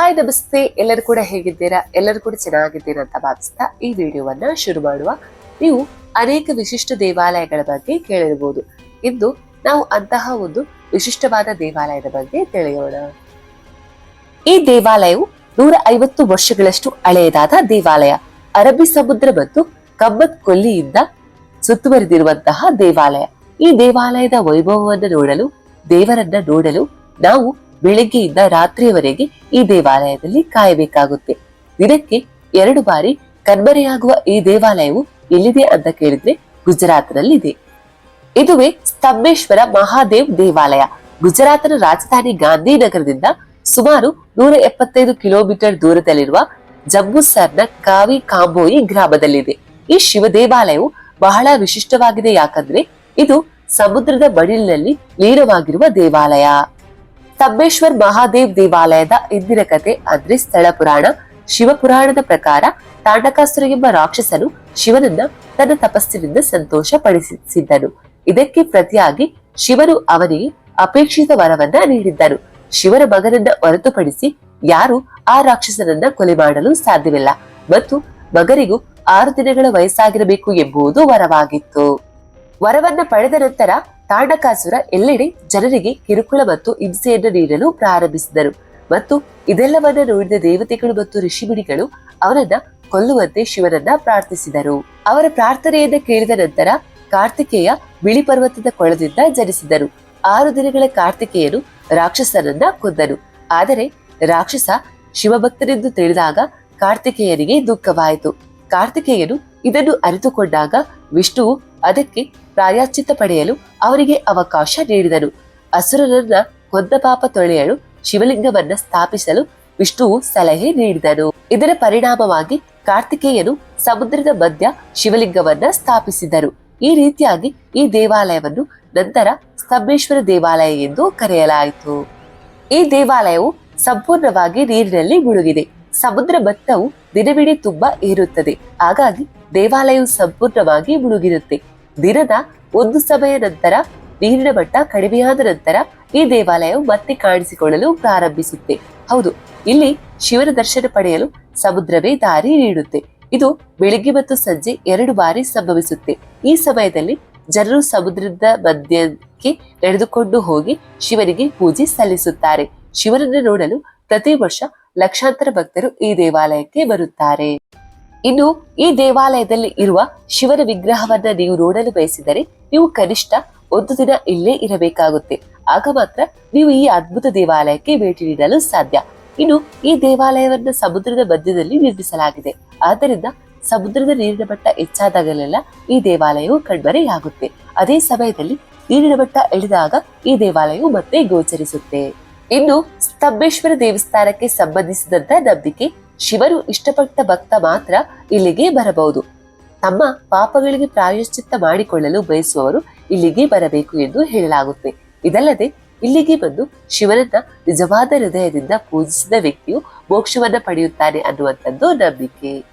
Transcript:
Hi ನಮಸ್ತೆ, ಎಲ್ಲರೂ ಕೂಡ ಹೇಗಿದ್ದೀರಾ? ಎಲ್ಲರೂ ಕೂಡ ಚೆನ್ನಾಗಿದ್ದೀರಾ ಅಂತ ಭಾವಿಸ್ತಾ ಈ ವಿಡಿಯೋವನ್ನ ಶುರು ಮಾಡುವ. ನೀವು ಅನೇಕ ವಿಶಿಷ್ಟ ದೇವಾಲಯಗಳ ಬಗ್ಗೆ ಕೇಳಿರಬಹುದು ಇಂದು ನಾವು ಅಂತಹ ಒಂದು ವಿಶಿಷ್ಟವಾದ ದೇವಾಲಯದ ಬಗ್ಗೆ ತಿಳಿಯೋಣ. ಈ ದೇವಾಲಯವು ನೂರ ಐವತ್ತು ವರ್ಷಗಳಷ್ಟು ಹಳೆಯದಾದ ದೇವಾಲಯ. ಅರಬ್ಬಿ ಸಮುದ್ರ ಮತ್ತು ಕಬ್ಬತ್ ಕೊಲ್ಲಿಯಿಂದ ಸುತ್ತುವರಿದಿರುವಂತಹ ದೇವಾಲಯ. ಈ ದೇವಾಲಯದ ವೈಭವವನ್ನು ನೋಡಲು, ದೇವರನ್ನ ನೋಡಲು ನಾವು ಬೆಳಗ್ಗೆಯಿಂದ ರಾತ್ರಿಯವರೆಗೆ ಈ ದೇವಾಲಯದಲ್ಲಿ ಕಾಯಬೇಕಾಗುತ್ತೆ. ಇದಕ್ಕೆ ಎರಡು ಬಾರಿ ಕಣ್ಮರೆಯಾಗುವ ಈ ದೇವಾಲಯವು ಎಲ್ಲಿದೆ ಅಂತ ಕೇಳಿದ್ರೆ ಗುಜರಾತ್ನಲ್ಲಿದೆ. ಇದುವೇ ಸ್ತಂಭೇಶ್ವರ ಮಹಾದೇವ್ ದೇವಾಲಯ. ಗುಜರಾತ್ನ ರಾಜಧಾನಿ ಗಾಂಧಿನಗರದಿಂದ ಸುಮಾರು ನೂರ ಎಪ್ಪತ್ತೈದು ಕಿಲೋಮೀಟರ್ ದೂರದಲ್ಲಿರುವ ಜಂಬೂಸರ್ನ ಕಾವಿ ಕಾಂಬೋಯಿ ಗ್ರಾಮದಲ್ಲಿದೆ. ಈ ಶಿವ ದೇವಾಲಯವು ಬಹಳ ವಿಶಿಷ್ಟವಾಗಿದೆ ಯಾಕಂದ್ರೆ ಇದು ಸಮುದ್ರದ ಬಡಿಲಿನಲ್ಲಿ ಲೀನವಾಗಿರುವ ದೇವಾಲಯ. ಸ್ತಂಭೇಶ್ವರ್ ಮಹಾದೇವ್ ದೇವಾಲಯದ ಇಂದಿನ ಕತೆ ಅಂದ್ರೆ ಸ್ಥಳ ಪುರಾಣ. ಶಿವಪುರಾಣದ ಪ್ರಕಾರ ತಾಂಡಕಾಸುರ ಎಂಬ ರಾಕ್ಷಸನು ಶಿವನನ್ನ ತನ್ನ ತಪಸ್ಸಿನಿಂದ ಸಂತೋಷ ಪಡಿಸಿದ್ದನು ಇದಕ್ಕೆ ಪ್ರತಿಯಾಗಿ ಶಿವನು ಅವನಿಗೆ ಅಪೇಕ್ಷಿತ ವರವನ್ನ ನೀಡಿದ್ದನು ಶಿವನ ಮಗನನ್ನ ಹೊರತುಪಡಿಸಿ ಯಾರು ಆ ರಾಕ್ಷಸನನ್ನ ಕೊಲೆ ಮಾಡಲು ಸಾಧ್ಯವಿಲ್ಲ. ಮತ್ತು ಮಗನಿಗೂ ಆರು ದಿನಗಳ ವಯಸ್ಸಾಗಿರಬೇಕು ಎಂಬುದು ವರವಾಗಿತ್ತು. ವರವನ್ನ ಪಡೆದ ನಂತರ ತಾಂಡಕಾಸುರ ಎಲ್ಲೆಡೆ ಜನರಿಗೆ ಕಿರುಕುಳ ಮತ್ತು ಹಿಂಸೆಯನ್ನು ನೀಡಲು ಪ್ರಾರಂಭಿಸಿದರು. ಮತ್ತು ಇದೆಲ್ಲವನ್ನ ನೋಡಿದ ದೇವತೆಗಳು ಮತ್ತು ಋಷಿಮುನಿಗಳು ಅವರನ್ನ ಕೊಲ್ಲುವಂತೆ ಶಿವನನ್ನ ಪ್ರಾರ್ಥಿಸಿದರು. ಅವರ ಪ್ರಾರ್ಥನೆಯನ್ನ ಕೇಳಿದ ನಂತರ ಕಾರ್ತಿಕೇಯ ಬಿಳಿ ಪರ್ವತದ ಕೊಳದಿಂದ ಜನಿಸಿದರು. ಆರು ದಿನಗಳ ಕಾರ್ತಿಕೇಯನು ರಾಕ್ಷಸನನ್ನ ಕೊಂದನು. ಆದರೆ ರಾಕ್ಷಸ ಶಿವಭಕ್ತನೆಂದು ತಿಳಿದಾಗ ಕಾರ್ತಿಕೇಯನಿಗೆ ದುಃಖವಾಯಿತು. ಕಾರ್ತಿಕೇಯನು ಇದನ್ನು ಅರಿತುಕೊಂಡಾಗ ವಿಷ್ಣು ಅದಕ್ಕೆ ಪ್ರಾಯಶ್ಚಿತ್ತ ಪಡೆಯಲು ಅವರಿಗೆ ಅವಕಾಶ ನೀಡಿದನು. ಅಸುರರನ್ನ ಕೊಂದ ಪಾಪ ತೊಳೆಯಲು ಶಿವಲಿಂಗವನ್ನ ಸ್ಥಾಪಿಸಲು ವಿಷ್ಣುವು ಸಲಹೆ ನೀಡಿದನು. ಇದರ ಪರಿಣಾಮವಾಗಿ ಕಾರ್ತಿಕೇಯನು ಸಮುದ್ರದ ಮಧ್ಯ ಶಿವಲಿಂಗವನ್ನ ಸ್ಥಾಪಿಸಿದರು. ಈ ರೀತಿಯಾಗಿ ಈ ದೇವಾಲಯವನ್ನು ನಂತರ ಸ್ತಂಭೇಶ್ವರ ದೇವಾಲಯ ಎಂದು ಕರೆಯಲಾಯಿತು. ಈ ದೇವಾಲಯವು ಸಂಪೂರ್ಣವಾಗಿ ನೀರಿನಲ್ಲಿ ಮುಳುಗಿದೆ. ಸಮುದ್ರ ಮಟ್ಟವು ದಿನವಿಡೀ ತುಂಬಾ ಏರುತ್ತದೆ ಹಾಗಾಗಿ ದೇವಾಲಯವು ಸಂಪೂರ್ಣವಾಗಿ ಮುಳುಗಿರುತ್ತೆ. ದಿನದ ಒಂದು ಸಮಯ ನಂತರ, ನೀರಿನ ಮಟ್ಟ ಕಡಿಮೆಯಾದ ನಂತರ ಈ ದೇವಾಲಯವು ಮತ್ತೆ ಕಾಣಿಸಿಕೊಳ್ಳಲು ಪ್ರಾರಂಭಿಸುತ್ತೆ. ಹೌದು, ಇಲ್ಲಿ ಶಿವನ ದರ್ಶನ ಪಡೆಯಲು ಸಮುದ್ರವೇ ದಾರಿ ನೀಡುತ್ತೆ. ಇದು ಬೆಳಿಗ್ಗೆ ಮತ್ತು ಸಂಜೆ ಎರಡು ಬಾರಿ ಸಂಭವಿಸುತ್ತೆ. ಈ ಸಮಯದಲ್ಲಿ ಜನರು ಸಮುದ್ರದ ಮಧ್ಯಕ್ಕೆ ನಡೆದುಕೊಂಡು ಹೋಗಿ ಶಿವನಿಗೆ ಪೂಜೆ ಸಲ್ಲಿಸುತ್ತಾರೆ. ಶಿವನನ್ನು ನೋಡಲು ಪ್ರತಿ ವರ್ಷ ಲಕ್ಷಾಂತರ ಭಕ್ತರು ಈ ದೇವಾಲಯಕ್ಕೆ ಬರುತ್ತಾರೆ. ಇನ್ನು ಈ ದೇವಾಲಯದಲ್ಲಿ ಇರುವ ಶಿವನ ವಿಗ್ರಹವನ್ನ ನೀವು ನೋಡಲು ಬಯಸಿದರೆ ನೀವು ಕನಿಷ್ಠ ಒಂದು ದಿನ ಇಲ್ಲೇ ಇರಬೇಕಾಗುತ್ತೆ. ಆಗ ಮಾತ್ರ ನೀವು ಈ ಅದ್ಭುತ ದೇವಾಲಯಕ್ಕೆ ಭೇಟಿ ನೀಡಲು ಸಾಧ್ಯ. ಇನ್ನು ಈ ದೇವಾಲಯವನ್ನ ಸಮುದ್ರದ ಮಧ್ಯದಲ್ಲಿ ನಿರ್ಮಿಸಲಾಗಿದೆ. ಆದ್ದರಿಂದ ಸಮುದ್ರದ ನೀರಿನ ಮಟ್ಟ ಹೆಚ್ಚಾದಾಗಲೆಲ್ಲ ಈ ದೇವಾಲಯವು ಕಣ್ಮರೆಯಾಗುತ್ತೆ. ಅದೇ ಸಮಯದಲ್ಲಿ ನೀರಿನ ಮಟ್ಟ ಇಳಿದಾಗ ಈ ದೇವಾಲಯವು ಮತ್ತೆ ಗೋಚರಿಸುತ್ತೆ. ಇನ್ನು ಸ್ತಂಭೇಶ್ವರ ದೇವಸ್ಥಾನಕ್ಕೆ ಸಂಬಂಧಿಸಿದಂತ ನಂಬಿಕೆ ಶಿವರು ಇಷ್ಟಪಟ್ಟ ಭಕ್ತ ಮಾತ್ರ ಇಲ್ಲಿಗೆ ಬರಬಹುದು. ತಮ್ಮ ಪಾಪಗಳಿಗೆ ಪ್ರಾಯಶ್ಚಿತ್ತ ಮಾಡಿಕೊಳ್ಳಲು ಬಯಸುವವರು ಇಲ್ಲಿಗೆ ಬರಬೇಕು ಎಂದು ಹೇಳಲಾಗುತ್ತೆ. ಇದಲ್ಲದೆ, ಇಲ್ಲಿಗೆ ಬಂದು ಶಿವನನ್ನ ನಿಜವಾದ ಹೃದಯದಿಂದ ಪೂಜಿಸಿದ ವ್ಯಕ್ತಿಯು ಮೋಕ್ಷವನ್ನ ಪಡೆಯುತ್ತಾನೆ ಅನ್ನುವಂಥದ್ದು ನಂಬಿಕೆ.